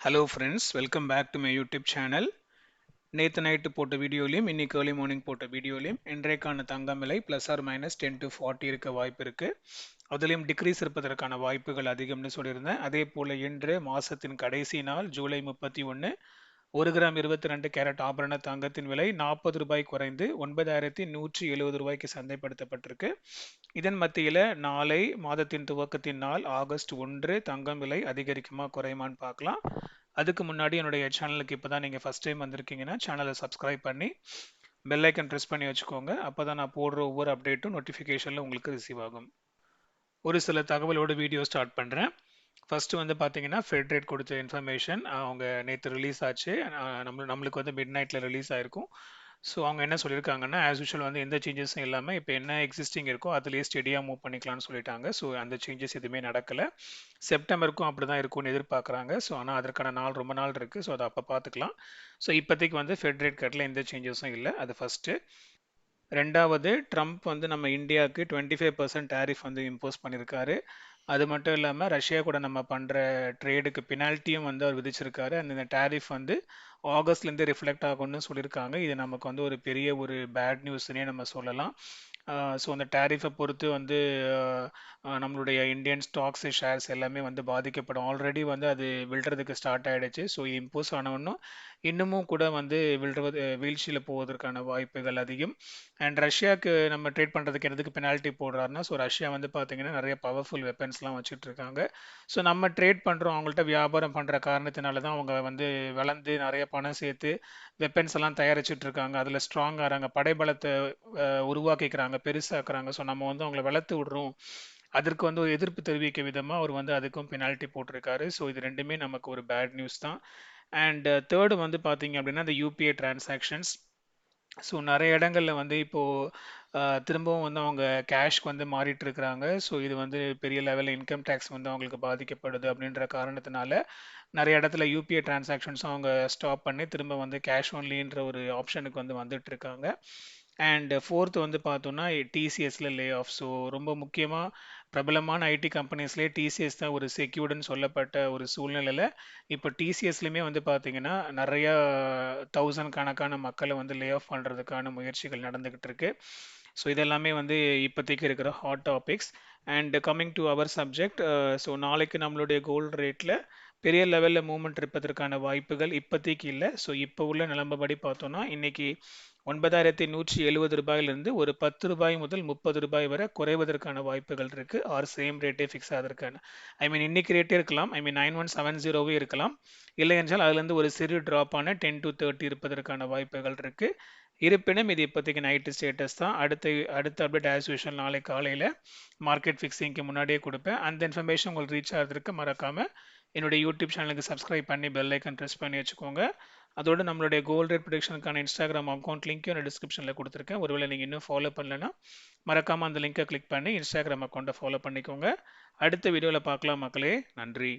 Hello friends welcome back to my YouTube channel நேற்று night போட்ட வீடியோலையும் இன்னைக்கு ஏர்லி மார்னிங் போட்ட வீடியோலையும் இன்றைக்கான தங்கம் விலை plus or minus ten to forty இருக்க வாய்ப்பு இருக்குது அதுலேயும் டிக்ரீஸ் இருப்பதற்கான வாய்ப்புகள் அதிகம்னு சொல்லியிருந்தேன். அதே போல் இன்று மாதத்தின் கடைசி நாள் ஜூலை முப்பத்தி ஒன்று ஒரு கிராம் இருபத்தி ரெண்டு கேரட் ஆபரண தங்கத்தின் விலை நாற்பது ரூபாய் குறைந்து ஒன்பதாயிரத்தி நூற்றி எழுபது ரூபாய்க்கு சந்தைப்படுத்தப்பட்டிருக்கு. இதன் மத்தியில் நாளை மாதத்தின் துவக்கத்தின் நாள் ஆகஸ்ட் ஒன்று தங்கம் விலை அதிகரிக்குமா குறையுமான்னு பார்க்கலாம். அதுக்கு முன்னாடி என்னுடைய சேனலுக்கு இப்போ தான் நீங்கள் ஃபஸ்ட் டைம் வந்திருக்கீங்கன்னா சேனலை சப்ஸ்கிரைப் பண்ணி பெல்லைக்கன் ப்ரெஸ் பண்ணி வச்சுக்கோங்க. அப்போ தான் நான் போடுற ஒவ்வொரு அப்டேட்டும் நோட்டிஃபிகேஷனில் உங்களுக்கு ரிசீவ் ஆகும். ஒரு சில தகவலோட வீடியோ ஸ்டார்ட் பண்ணுறேன் ஃபஸ்ட்டு வந்து பார்த்தீங்கன்னா ஃபெட் ரேட் கொடுத்த இன்ஃபர்மேஷன் அவங்க நேற்று ரிலீஸ் ஆச்சு. நம்ம நம்மளுக்கு வந்து மிட் நைட்டில் ரிலீஸ் ஆயிருக்கும். ஸோ அவங்க என்ன சொல்லியிருக்காங்கன்னா ஆஸ் யூஷுவல் வந்து எந்த சேஞ்சஸும் இல்லாமல் இப்போ என்ன எக்ஸிஸ்டிங் இருக்கோ அதுலேயே ஸ்டெடியாக மூவ் பண்ணிக்கலாம்னு சொல்லிட்டாங்க. ஸோ அந்த சேஞ்சஸ் எதுவுமே நடக்கலை. செப்டம்பருக்கும் அப்படி தான் இருக்கும்னு எதிர்பார்க்குறாங்க. ஸோ ஆனால் அதற்கான நாள் ரொம்ப நாள் இருக்குது ஸோ அதை அப்போ பார்த்துக்கலாம் ஸோ இப்போதைக்கு வந்து ஃபெட் ரேட் கட்டில் எந்த சேஞ்சஸும் இல்லை. அது ஃபஸ்ட்டு ரெண்டாவது ட்ரம்ப் வந்து நம்ம இந்தியாவுக்கு டுவெண்ட்டி ஃபைவ் பர்சன்ட் டேரிஃப் வந்து இம்போஸ் பண்ணியிருக்காரு அது மட்டும் இல்லாமல் ரஷ்யா கூட நம்ம பண்ணுற ட்ரேடுக்கு பெனால்ட்டியும் வந்து அவர் விதிச்சிருக்காரு. அந்த இந்த டேரிஃப் வந்து ஆகஸ்ட்லேருந்து ரிஃப்ளெக்ட் ஆகும்னு சொல்லியிருக்காங்க. இது நமக்கு வந்து ஒரு பெரிய ஒரு பேட் நியூஸ்னே நம்ம சொல்லலாம். ஸோ அந்த டேரிஃபை பொறுத்து வந்து நம்மளுடைய இந்தியன் ஸ்டாக்ஸ் ஷேர்ஸ் எல்லாமே வந்து பாதிக்கப்படும். ஆல்ரெடி வந்து அது விழுறதுக்கு ஸ்டார்ட் ஆகிடுச்சு ஸோ இம்போஸ் ஆனவொன்னும் இன்னமும் கூட வந்து விழுவது வீழ்ச்சியில் போவதற்கான வாய்ப்புகள் அதிகம். அண்ட் ரஷ்யாவுக்கு நம்ம ட்ரேட் பண்ணுறதுக்கு எதுக்கு பெனால்ட்டி போடுறாருன்னா ஸோ ரஷ்யா வந்து பார்த்தீங்கன்னா நிறைய பவர்ஃபுல் வெப்பன்ஸ்லாம் வச்சுட்டு இருக்காங்க ஸோ நம்ம ட்ரேட் பண்ணுறோம் அவங்கள்ட்ட வியாபாரம் பண்ணுற காரணத்தினால தான் அவங்க வந்து வளர்ந்து நிறைய பணம் சேர்த்து வெப்பன்ஸ் எல்லாம் தயாரிச்சுட்டு இருக்காங்க அதில் ஸ்ட்ராங் ஆகிறாங்க படைபலத்தை உருவாக்கிக்கிறாங்க பெருசாக்குறாங்க. ஸோ நம்ம வந்து அவங்கள வளர்த்து விடுறோம். அதற்கு வந்து ஒரு எதிர்ப்பு தெரிவிக்க விதமாக அவர் வந்து அதுக்கும் பெனால்ட்டி போட்டிருக்காரு. ஸோ இது ரெண்டுமே நமக்கு ஒரு பேட் நியூஸ் தான். அண்ட் தேர்டு uh, வந்து பார்த்தீங்க அப்படின்னா இந்த யூபிஐ டிரான்சாக்ஷன்ஸ் ஸோ நிறைய இடங்களில் வந்து இப்போது uh, திரும்பவும் வந்து அவங்க கேஷ்க்கு வந்து மாறிட்டு இருக்கிறாங்க. ஸோ இது வந்து பெரிய லெவலில் இன்கம் டேக்ஸ் வந்து அவங்களுக்கு பாதிக்கப்படுது அப்படின்ற காரணத்தினால நிறைய இடத்துல யூபிஐ டிரான்சாக்ஷன்ஸும் அவங்க ஸ்டாப் பண்ணி திரும்ப வந்து கேஷ் ஒன்லின்ற ஒரு ஆப்ஷனுக்கு வந்து வந்துட்டு இருக்காங்க. அண்ட் ஃபோர்த் வந்து பார்த்தோன்னா டிசிஎஸ்ல லே ஆஃப் ஸோ ரொம்ப முக்கியமாக பிரபலமான ஐடி கம்பெனிஸ்லேயே டிசிஎஸ் தான் ஒரு செக்யூர்டுன்னு சொல்லப்பட்ட ஒரு சூழ்நிலையில் இப்போ டிசிஎஸ்லையுமே வந்து பார்த்தீங்கன்னா நிறையா தௌசண்ட் கணக்கான மக்களை வந்து லே ஆஃப் பண்ணுறதுக்கான முயற்சிகள் நடந்துக்கிட்டு இருக்கு. ஸோ இதெல்லாமே வந்து இப்போதைக்கு இருக்கிற hot topics and coming to our subject so நாளைக்கு நம்மளுடைய கோல்டு ரேட்டில் பெரிய லெவலில் மூவ்மெண்ட் இருப்பதற்கான வாய்ப்புகள் இப்போதைக்கு இல்லை. ஸோ இப்போ உள்ள நிலம்பபடி பார்த்தோன்னா இன்றைக்கி ஒன்பதாயிரத்தி நூற்றி எழுபது ரூபாயிலிருந்து ஒரு பத்து ரூபாய் முதல் முப்பது ரூபாய் வரை குறைவதற்கான வாய்ப்புகள் இருக்குது ஆர் சேம் ரேட்டே ஃபிக்ஸ் ஆகிறதுக்கான. ஐ மீன் இன்னைக்கு ரேட்டே இருக்கலாம். I mean nine one seven ஜீரோவே இருக்கலாம். இல்லை என்றால் அதுலேருந்து ஒரு சிறு ட்ராப்பான டென் டு தேர்ட்டி இருப்பதற்கான வாய்ப்புகள் இருக்குது இருப்பினும் இது இப்போதைக்கு நைட்டு ஸ்டேட்டஸ் தான். அடுத்த அடுத்த அப்டேட் ஆஸ் யூஷுவல் நாளை காலையில் மார்க்கெட் ஃபிக்ஸிங்க்கு முன்னாடியே கொடுப்பேன். அந்த இன்ஃபர்மேஷன் உங்களுக்கு ரீச் ஆகிறதுக்கு மறக்காமல் என்னுடைய யூடியூப் சேனலுக்கு சப்ஸ்கிரைப் பண்ணி பெல் ஐக்கன் ப்ரெஸ் பண்ணி வச்சுக்கோங்க. அதோட நம்மளுடைய கோல்ட் ரேட் ப்ரொடக்ஷனுக்கான இன்ஸ்டாகிராம் அக்கௌண்ட் லிங்க்கும் நான் டிஸ்கிரிப்ஷனில் கொடுத்துருக்கேன். ஒருவேளை நீங்கள் இன்னும் ஃபாலோ பண்ணலன்னா மறக்காமல் அந்த லிங்கை கிளிக் பண்ணி இன்ஸ்டாகிராம் அக்கௌண்ட்டை ஃபாலோ பண்ணிக்கோங்க. அடுத்த வீடியோவில் பார்க்கலாம் மக்களே. நன்றி.